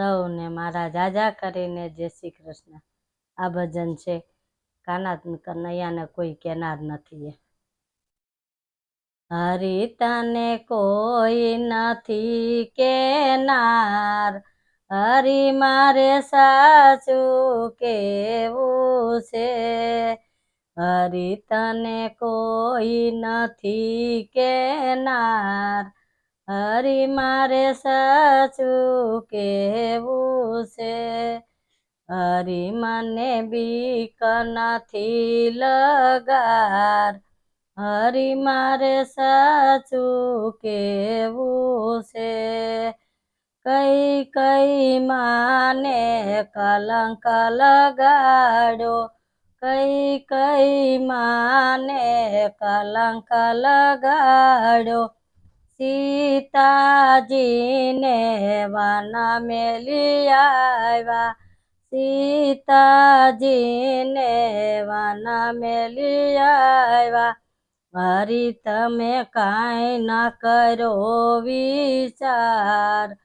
સૌને મારા જાજા કરીને જય શ્રી કૃષ્ણ. આ ભજન છે કાના કનૈયાને કોઈ કેનાર નથી હરી તને કોઈ નથી કેનાર હરી મારે સાચું કેવું છે. હરી તને કોઈ નથી કેનાર હરી મારે સાચું કેવું છે? હરી મને બીક નથી લગાર. હરી મારે સાચું કેવું છે? કઈ કઈ માને કલંક લગાડો કઈ કઈ માને કલંક લગાડો સીતાજીને વાના મેલી આવ્યા. સીતાજીને વાના મેલી આવ્યા. હરી તમે કાંઈ ન કરો વિચાર.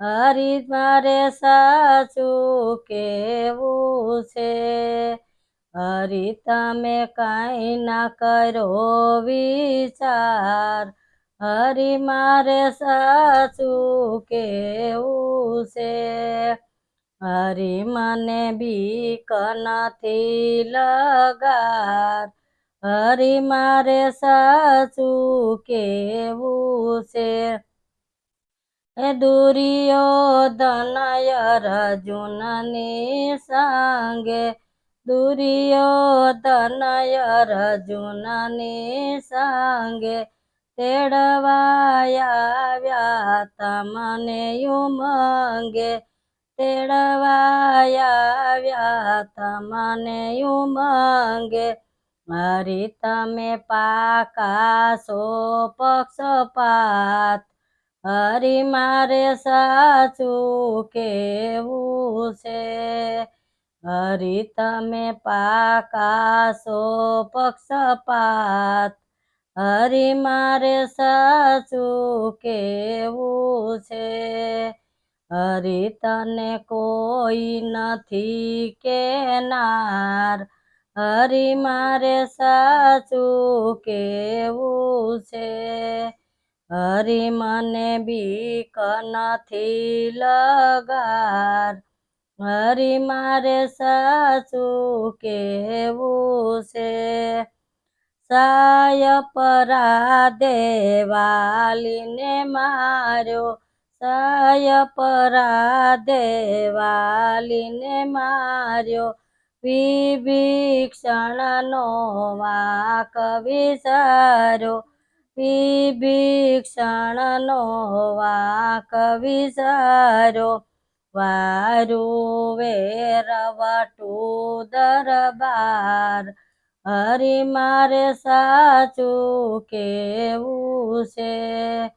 હરી મારે સાચું કેવું છે? હરી તમે કાંઈ ના કરો વિચાર. હરી મારે સાચું કેવું છે? હરી મને બીક નથી લગાર. હરી મારે સાચું કેવું છે? દુર્યોધનય રજુનની સંગે. દુર્યોધનય રજુનની સંગે. તેડવાયા તમને ઉમંગે તેડવાયા તમને ઉમંગે મારી તમે પાકા સો પક્ષપાત હરી મારે સાચું કેવું છે? હરી તમે પાકા સો પક્ષપાત હરી મારે સાચું કેવું છે? હરી તને કોઈ નથી કેનાર. હરી મારે સાચું કેવું છે? હરી મને બીક નથી લગાર. હરી મારે સાચું કેવું છે? સાય પરા દેવાલીને માર્યો. સાય પરા દેવાલીને માર્યો. વિભીક્ષણનો વાક વિચાર્યો વિભીક્ષણનો વાક વિચાર્યો વારું વેરવટું દરબાર હરી મારે સાચું કેવું છે?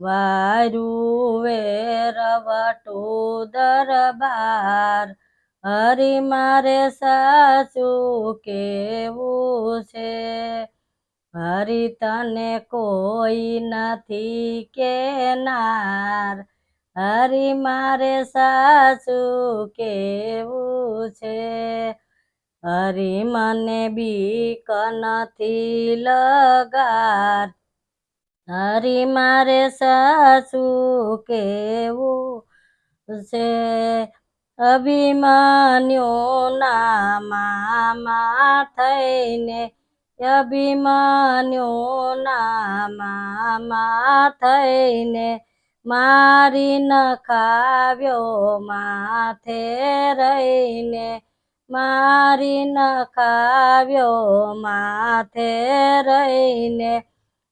વારું વેરવટું દરબાર. હરી મારે સાચું કેવું છે? હરી તને કોઈ નથી કેનાર. હરી મારે સાચું કેવું છે? હરી મને બીક નથી લગાર. હરી મારે સાસુ કેવું છે? અભિમાન્યો ના મામા થઈને અભિમાન્યો ના મામા થઈને મારી નખાવ્યો માથે રહીને મારી નખાવ્યો માથે રહીને,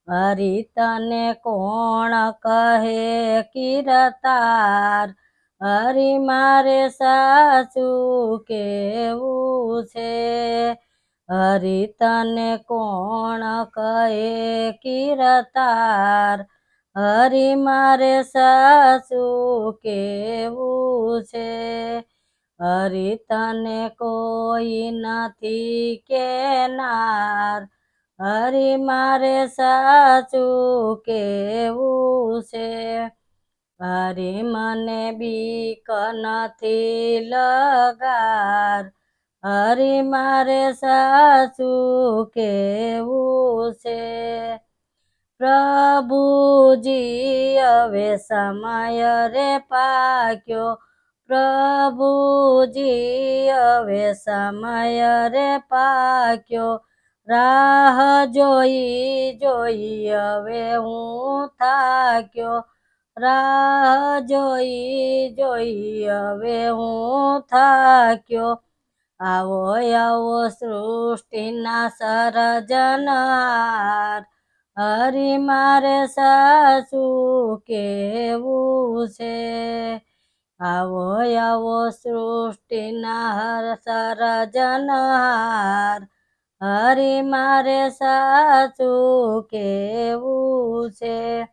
હરી તને કોણ કહે કિરતાર? હરી મારે સાચું કેવું છે? હરી તને કોણ કહે કિરતાર? હરી મારે સાચું કેવું છે? હરી તને કોઈ નથી કેનાર. હરી મારે સાચું કેવું છે? હરી મને બીક નથી લગાર. હરી મારે સાચું કેવું છે? પ્રભુજી, હવે સમય રે પાક્યો. પ્રભુજી હવે સમય રે પાક્યો. રાહ જોઈ જોઈ હવે હું થાક્યો. રાહ જોઈ જોઈ હવે હું થાક્યો. આવો આવો સૃષ્ટિના સરજનાર. હરી મારે સાસુ કેવું છે? આવો આવો, સૃષ્ટિના હર સર્જનહાર હરી મારે સાચું કેવું છે?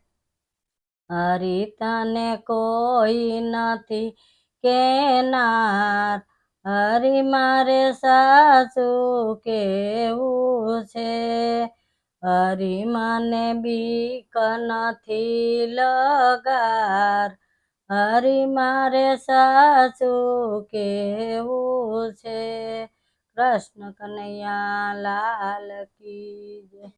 હરી તને કોઈ નથી કેનાર. હરી મારે સાચું કેવું છે? હરી મને બીક નથી લગાર. હરી મારે સાચું કેવું છે? કૃષ્ણ કનૈયા લાલ કી